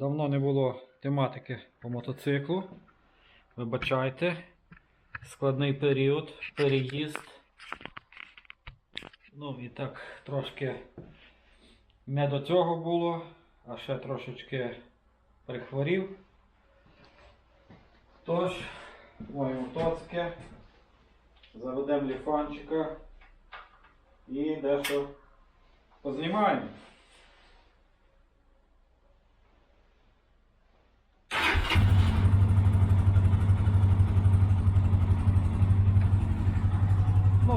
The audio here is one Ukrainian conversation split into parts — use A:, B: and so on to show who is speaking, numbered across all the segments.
A: Давно не було тематики по мотоциклу. Вибачайте. Складний період, переїзд. Ну і так трошки не до цього було, а ще трошечки прихворів. Тож, ой, мотоцики. Заведемо ліфанчика і дещо познімаємо.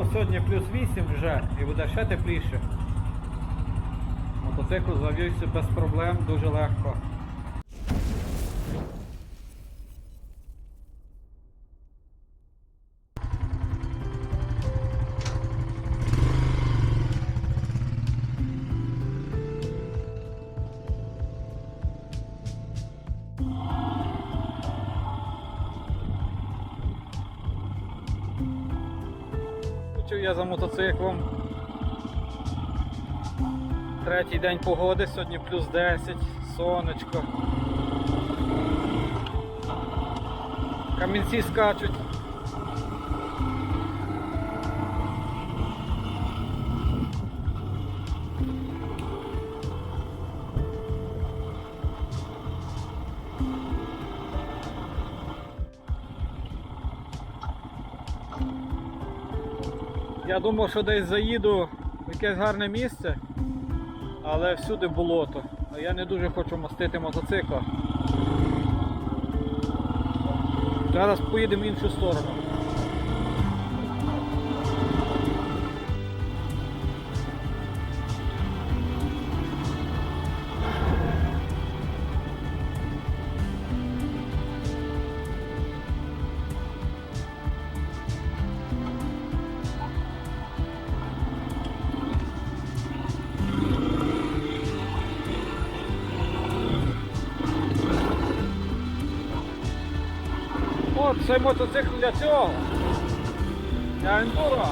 A: Ну, сьогодні плюс 8 вже і буде ще тепліше. Мотоцикл завівся без проблем, дуже легко. За мотоциклом. Третій день погоди, сьогодні плюс 10, сонечко. Камінці скачуть. Думав, що десь заїду в якесь гарне місце, але всюди болото. Я не дуже хочу мастити мотоцикла. Зараз поїдемо в іншу сторону. От цей мотоцикл для цього. Для ендуро.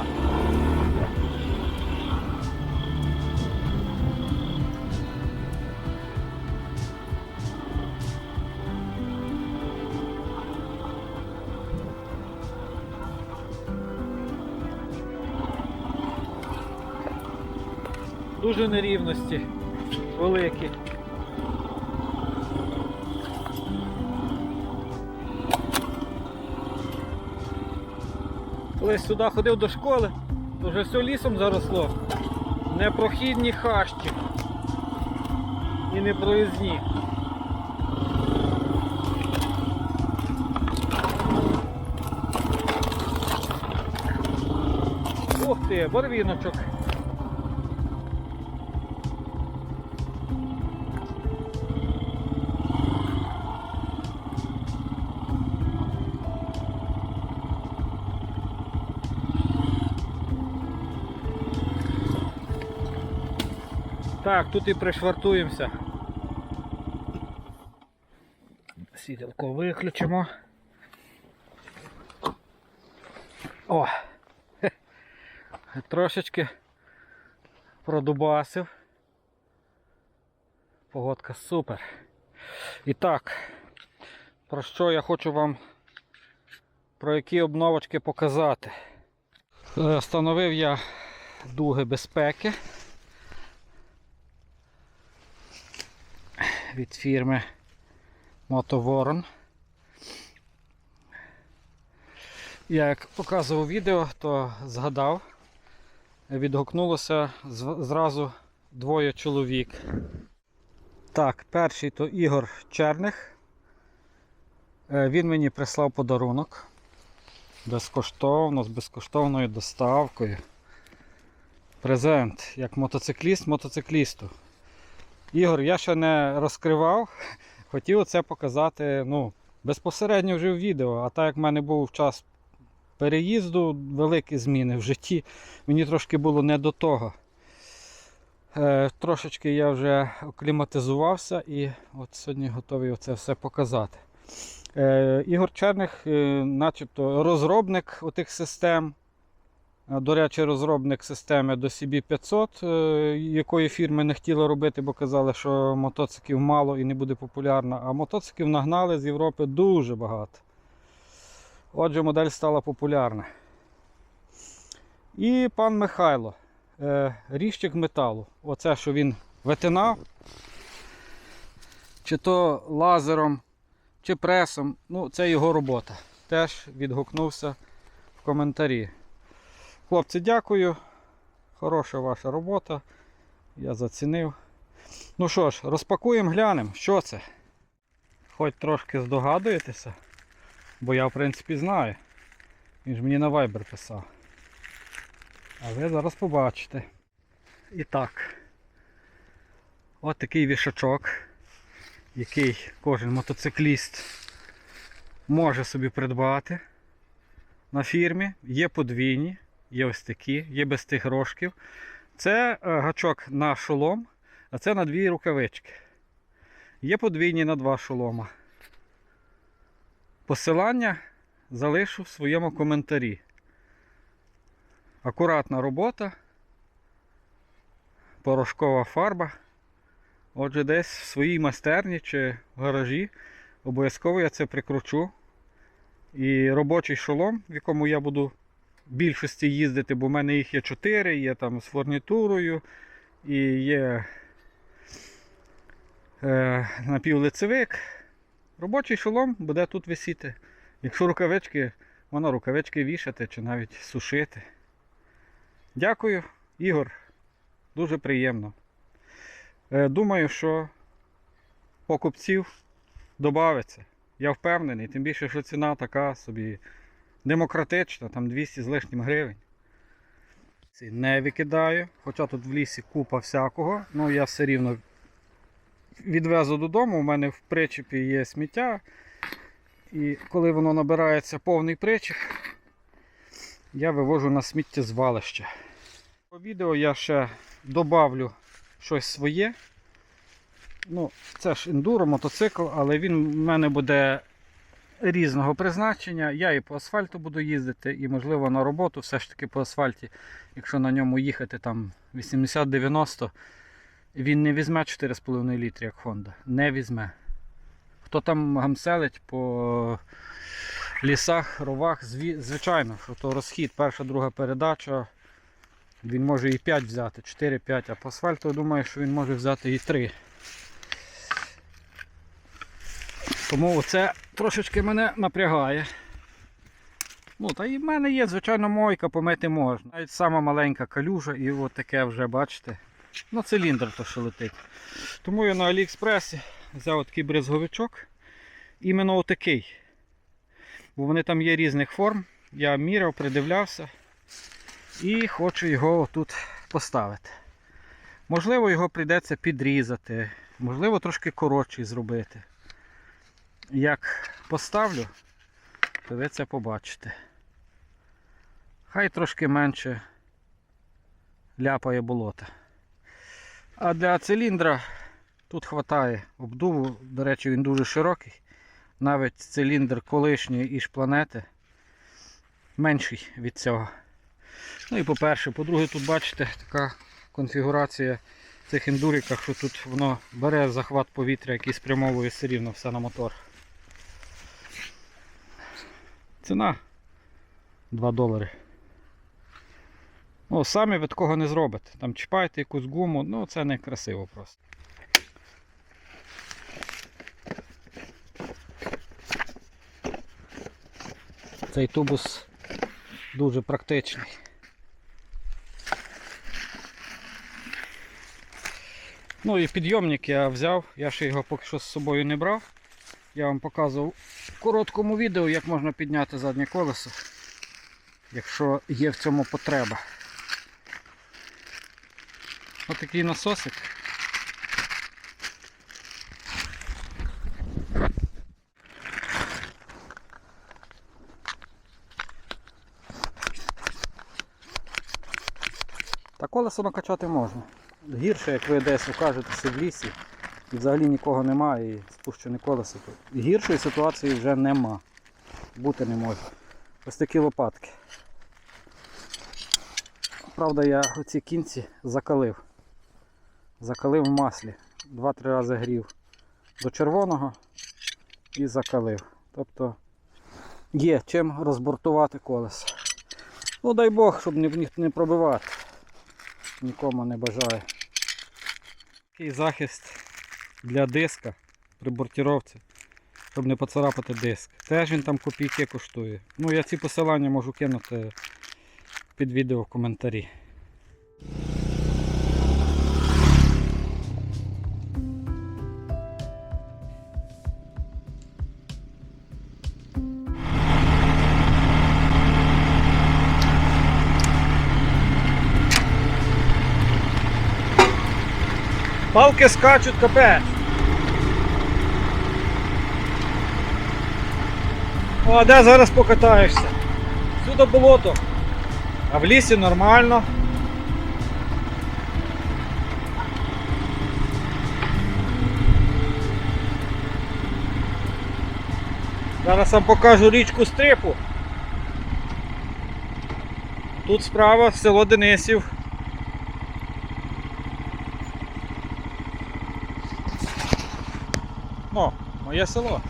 A: Дуже нерівності великі. Колись сюди ходив до школи, то вже все лісом заросло. Непрохідні хащі. І непроїзні. Ух ти, барвіночок. Так, тут і пришвартуємося. Сідалко виключимо. О! Трошечки продубасив. Погодка супер. І так, про що я хочу вам про які обновочки показати. Е, Встановив я дуги безпеки. Від фірми Мотоворон. Як показував відео, то згадав, відгукнулося зразу двоє чоловік. Так, перший то Ігор Черних. Е, Він мені прислав подарунок. Безкоштовно, з безкоштовною доставкою. Презент як мотоцикліст мотоциклісту. Ігор, я ще не розкривав. Хотів це показати ну, безпосередньо вже в відео. А так як в мене був час переїзду, великі зміни в житті, мені трошки було не до того. Е, трошечки я вже окліматизувався і от сьогодні готовий це все показати. Е, Ігор Черних, е, начебто розробник отих систем. Е, До речі, розробник системи до CB500, е, якої фірми не хотіли робити, бо казали, що мотоциклів мало і не буде популярна. А мотоциклів нагнали з Європи дуже багато. Отже, модель стала популярна. І пан Михайло, е, ріжчик металу. Оце, що він витинав, чи то лазером, чи пресом. Ну, це його робота. Теж відгукнувся в коментарі. Хлопці, дякую. Хороша ваша робота. Я зацінив. Ну що ж, розпакуємо, глянемо, що це. Хоч трошки здогадуєтеся, бо я в принципі знаю. Він ж мені на Viber писав. А ви зараз побачите. І так. От такий вішачок, який кожен мотоцикліст може собі придбати на фірмі. Є подвійні, є ось такі, є без тих рожків. Це е, гачок на шолом, а це на дві рукавички. Є подвійні на два шолома. Посилання залишу в своєму коментарі. Акуратна робота, порошкова фарба. Отже, десь в своїй майстерні чи в гаражі обов'язково я це прикручу. І робочий шолом, в якому я буду більшості їздити, бо в мене їх є 4, є там з фурнітурою і є е, напівлицевик. Робочий шолом буде тут висіти. Якщо рукавички, можна рукавички вішати чи навіть сушити. Дякую, Ігор. Дуже приємно. Е, Думаю, що покупців додається. Я впевнений, тим більше, що ціна така собі демократична, там 200 з лишнім гривень. Ці Не викидаю, хоча тут в лісі купа всякого, ну я все рівно відвезу додому, у мене в причепі є сміття. І коли воно набирається повний причеп, я вивожу на сміттєзвалище. По відео я ще добавлю щось своє. Ну, це ж ендуро, мотоцикл, але він в мене буде різного призначення. Я і по асфальту буду їздити, і, можливо, на роботу все ж таки по асфальті, якщо на ньому їхати там 80-90, він не візьме 4,5 літри, як Honda. Не візьме. Хто там гамселить по лісах, ровах, звичайно, що то розхід, перша, друга передача. Він може і 5 взяти, 4-5, а по асфальту думаю, що він може взяти і 3. Тому це трошечки мене напрягає. Ну, та і в мене є, звичайно, мойка, помити можна. Навіть сама маленька калюжа і от таке вже, бачите, на циліндр то що летить. Тому я на Аліекспресі взяв такий брезговичок. Іменно отакий. Бо вони там є різних форм. Я міряв, придивлявся і хочу його тут поставити. Можливо, його прийдеться підрізати, можливо, трошки коротший зробити. Як поставлю, то ви це побачите. Хай трошки менше ляпає болота. А для циліндра тут вистачає обдуву, до речі, він дуже широкий. Навіть циліндр колишньої іж-планети менший від цього. Ну і по-перше, по-друге, тут бачите така конфігурація цих ендуриках, що тут воно бере захват повітря, який спрямовує все рівно все на мотор. Ціна 2 долари. Ну, самі ви такого не зробите. Там чіпаєте якусь гуму, ну це не красиво просто. Цей тубус дуже практичний. Ну і підйомник я взяв, я ще його поки що з собою не брав. Я вам показував в короткому відео, як можна підняти заднє колесо, якщо є в цьому потреба. Ось такий насосик. Та колесо накачати можна. Гірше, як ви десь окажетеся в лісі взагалі нікого немає і спущене колесо. Гіршої ситуації вже нема. Бути не може. Ось такі лопатки. Правда, я оці кінці закалив. Закалив в маслі. Два-три рази грів до червоного і закалив. Тобто є чим розбортувати колесо. Ну дай Бог, щоб не, не пробивати. Нікому не бажаю. Такий захист для диска при бортіровці, щоб не поцарапати диск. Теж він там копійки коштує. Ну я ці посилання можу кинути під відео в коментарі. Палки скачуть капець. А де зараз покатаєшся? Сюди болото. А в лісі нормально. Зараз вам покажу річку Стрипу. Тут справа село Денисів. О, моє село.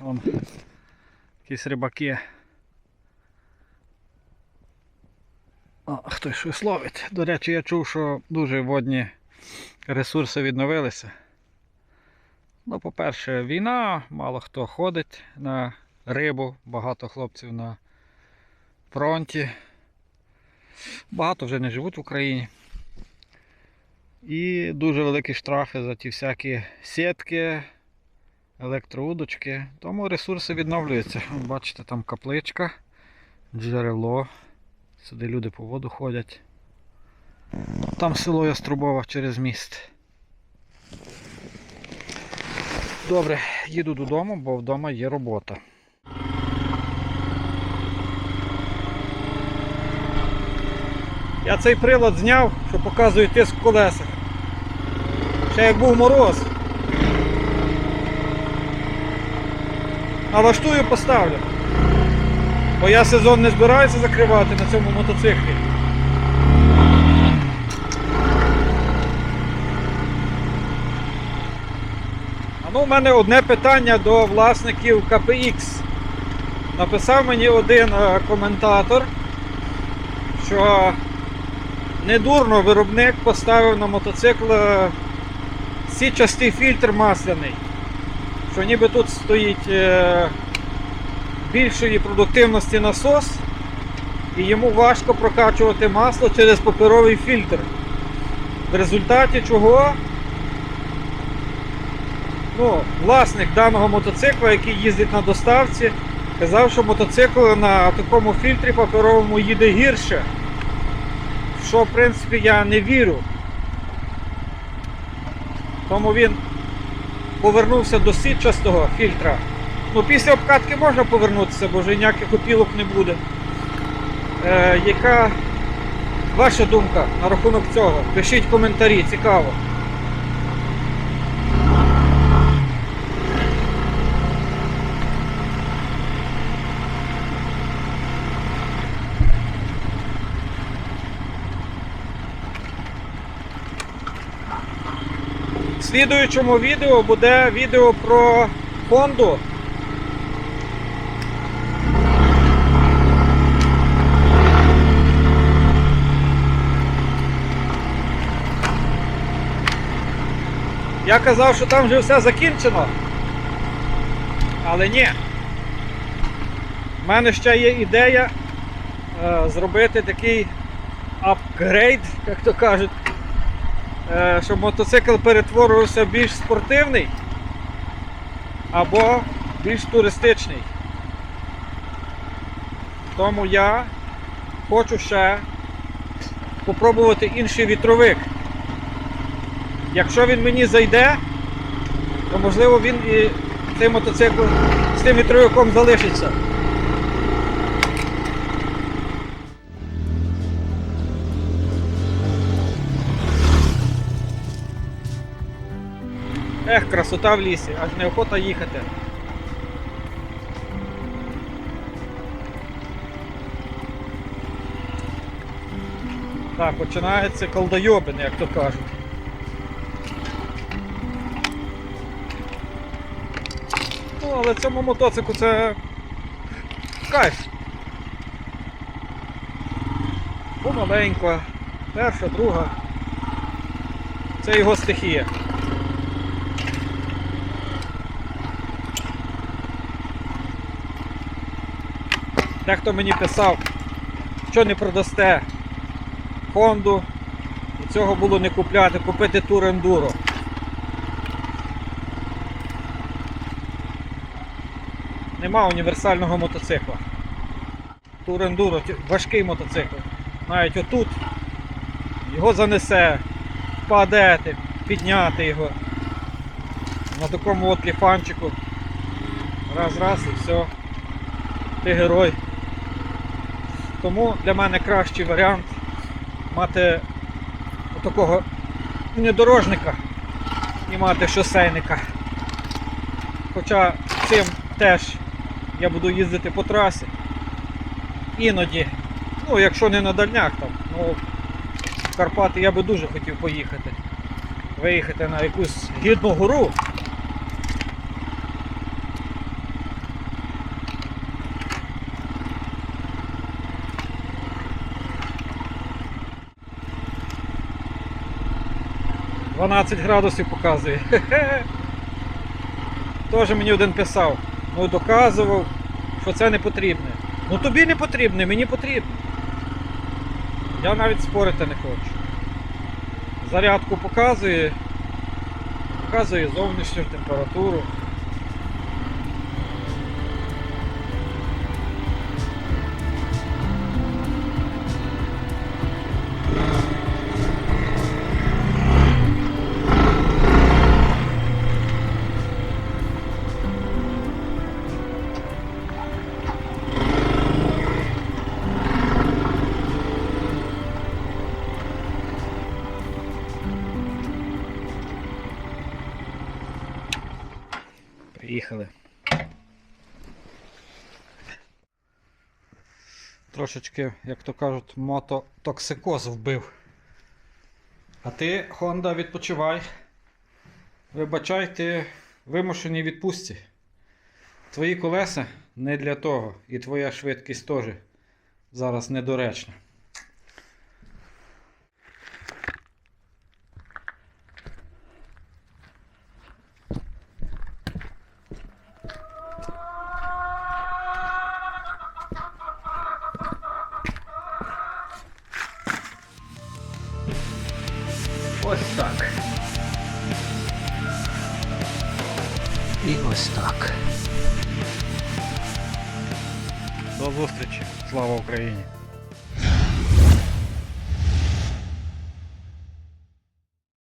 A: Вон якісь рибаки. О, хтось щось ловить. До речі, я чув, що дуже водні ресурси відновилися. Ну, по-перше, війна, мало хто ходить на рибу, багато хлопців на фронті. Багато вже не живуть в Україні. І дуже великі штрафи за ті всякі сітки, електроудочки. Тому ресурси відновлюються. Бачите, там капличка, джерело. Сюди люди по воду ходять. Там село Яструбова через міст. Добре, їду додому, бо вдома є робота. Я цей прилад зняв, що показує тиск в колесах. Ще як був мороз. Налаштую, поставлю. Бо я сезон не збираюся закривати на цьому мотоциклі. А ну, у мене одне питання до власників KPX. Написав мені один е, коментатор, що недурно виробник поставив на мотоцикл е, січастий фільтр масляний. Що ніби тут стоїть е, більшої продуктивності насос, і йому важко прокачувати масло через паперовий фільтр. В результаті чого ну, власник даного мотоцикла, який їздить на доставці, казав, що мотоцикл на такому фільтрі паперовому їде гірше. Що, в принципі, я не вірю. Тому він повернувся до сітчастого фільтра. Ну, після обкатки можна повернутися, бо вже ніяких опілок не буде. Е, яка ваша думка на рахунок цього? Пишіть коментарі, цікаво. В слідуючому відео буде відео про Honda. Я казав, що там вже все закінчено. Але ні. У мене ще є ідея е, зробити такий апгрейд, як то кажуть, е, щоб мотоцикл перетворювався більш спортивний або більш туристичний. Тому я хочу ще попробувати інший вітровик. Якщо він мені зайде, то можливо він і цей мотоцикл з тим вітровиком залишиться. Ех, красота в лісі, аж неохота їхати. Так, починається колдойобин, як то кажуть. Але цьому мотоциклу це кайф. Помаленько, перша, друга. Це його стихія. Дехто мені писав, що не продасте Хонду. І цього було не купляти, купити Тур Ендуро. Нема універсального мотоцикла. Тур Ендуро ті- важкий мотоцикл. Навіть отут його занесе, впадете, підняти його. На такому от ліфанчику. Раз, раз і все. Ти герой. Тому для мене кращий варіант мати такого внедорожника і мати шосейника. Хоча цим теж я буду їздити по трасі. Іноді, ну якщо не на дальняк там, ну в Карпати я би дуже хотів поїхати. Виїхати на якусь гідну гору. — 12 градусів показує. Хе-хе. Теж мені один писав, ну доказував, що це не потрібне. Ну тобі не потрібне, мені потрібно. Я навіть спорити не хочу. Зарядку показує, показує зовнішню температуру. Приїхали. Трошечки, як то кажуть, мототоксикоз вбив. А ти, Honda, відпочивай. Вибачай, ти вимушені відпустці. Твої колеса не для того. І твоя швидкість теж зараз недоречна.